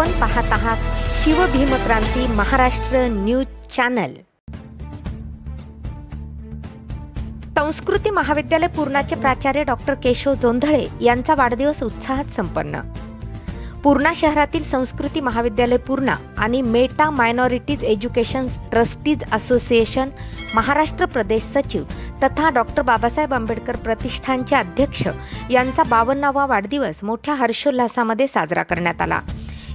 आपण पाहत आहात शिवभीमक्रांती महाराष्ट्र न्यूज चॅनल. संस्कृती महाविद्यालय पूर्णाचे प्राचार्य डॉक्टर केशव जोंधळे यांचा वाढदिवस उत्साहात संपन्न. पूर्णा शहरातील संस्कृती महाविद्यालय पूर्णा आणि Meta minorities education trustees association Maharashtra प्रदेश सचिव तथा डॉक्टर बाबासाहेब आंबेडकर प्रतिष्ठानचे अध्यक्ष यांचा बावन्नावा वाढदिवस मोठ्या हर्षोल्लासामध्ये साजरा करण्यात आला.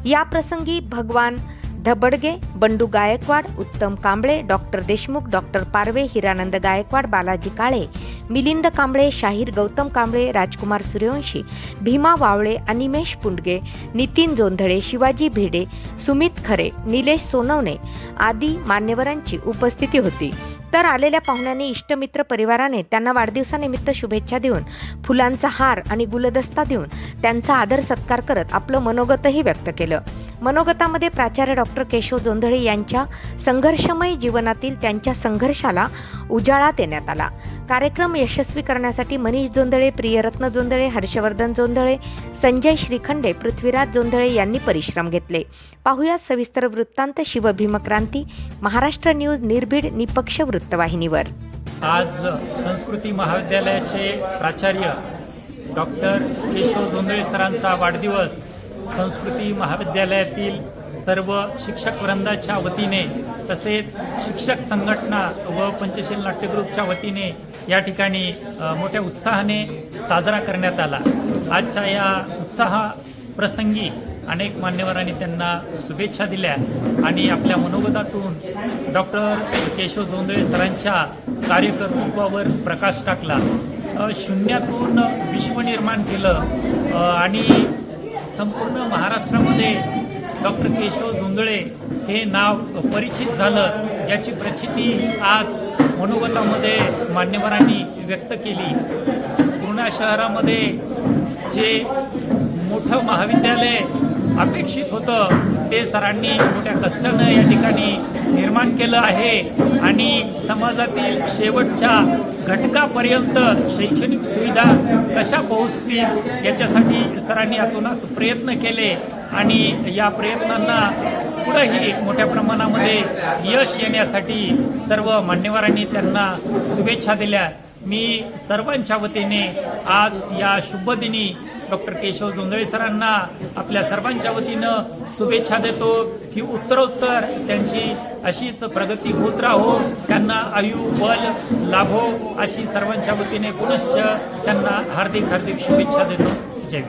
या प्रसंगी भगवान धबडगे बंडू गायकवाड उत्तम कांबळे डॉक्टर देशमुख डॉक्टर पारवे हिरानंद गायकवाड बालाजी काळे मिलिंद कांबळे शाहीर गौतम कांबळे राजकुमार सूर्यवंशी भीमा वावळे अनिमेश पुंडगे नितीन जोंधळे शिवाजी भिडे सुमित खरे निलेश सोनवणे आदी मान्यवरांची उपस्थिती होती. तर आलेल्या पाहुण्यांनी इष्टमित्र परिवाराने त्यांना वाढदिवसानिमित्त शुभेच्छा देऊन फुलांचा हार आणि गुलदस्ता देऊन त्यांचा आदर सत्कार करत आपलं मनोगतही व्यक्त केलं. मनोगतामध्ये प्राचार्य डॉक्टर केशव जोंधळे यांच्या संघर्षमय जीवनातील त्यांच्या संघर्षाला उजाळा देण्यात आला. कार्यक्रम यशस्वी करण्यासाठी मनीष जोंधळे प्रियरत्न जोंधळे हर्षवर्धन जोंधळे संजय श्रीखंडे पृथ्वीराज जोंधळे यांनी परिश्रम घेतले. पाहूया सविस्तर वृत्तांत शिवभीमक्रांती महाराष्ट्र न्यूज निर्भीड निपक्ष वृत्तवाहिनीवर. आज संस्कृती महाविद्यालयाचे प्राचार्य डॉक्टर केशव जोंधळे सरांचा वाढदिवस संस्कृती महाविद्यालयातील सर्व शिक्षक वृंदाच्या वतीने तसेच शिक्षक संघटना व पंचशील नाट्य ग्रुपच्या वतीने या ठिकाणी मोठ्या उत्साहाने साजरा करण्यात आला. आजच्या या उत्साह प्रसंगी अनेक मान्यवरांनी त्यांना शुभेच्छा दिल्या आणि आपल्या मनोगतातून डॉक्टर केशव जोंधळे सरांच्या कार्यकर्तृत्वावर प्रकाश टाकला. शून्यातून विश्व निर्माण केलं. आणि संपूर्ण महाराष्ट्रामध्ये डॉक्टर केशव जोंधळे हे नाव परिचित झालं. याची प्रचिती आज मनोगतामध्ये मान्यवरांनी व्यक्त केली. पूर्णा शहरामध्ये जे मोठं महाविद्यालय अपेक्षित होतं ते सरांनी मोठ्या कष्टानं या ठिकाणी निर्माण केलं आहे आणि समाजातील शेवटच्या घटकापर्यंत शैक्षणिक सुविधा कशा पोहोचतील याच्यासाठी सरांनी अतोनात प्रयत्न केले. आणि या प्रयत्नांना पुढंही मोठ्या प्रमाणामध्ये यश येण्यासाठी सर्व मान्यवरांनी त्यांना शुभेच्छा दिल्या. मी सर्वांच्या वतीने आज या शुभदिनी डॉक्टर केशव जोंधळे सरांना आपल्या सर्वांच्या वतीनं शुभेच्छा देतो की उत्तरोत्तर त्यांची अशीच प्रगती होत राहो त्यांना आयु बल लाभो अशी सर्वांच्या वतीने पुनश्च त्यांना हार्दिक हार्दिक शुभेच्छा देतो. जय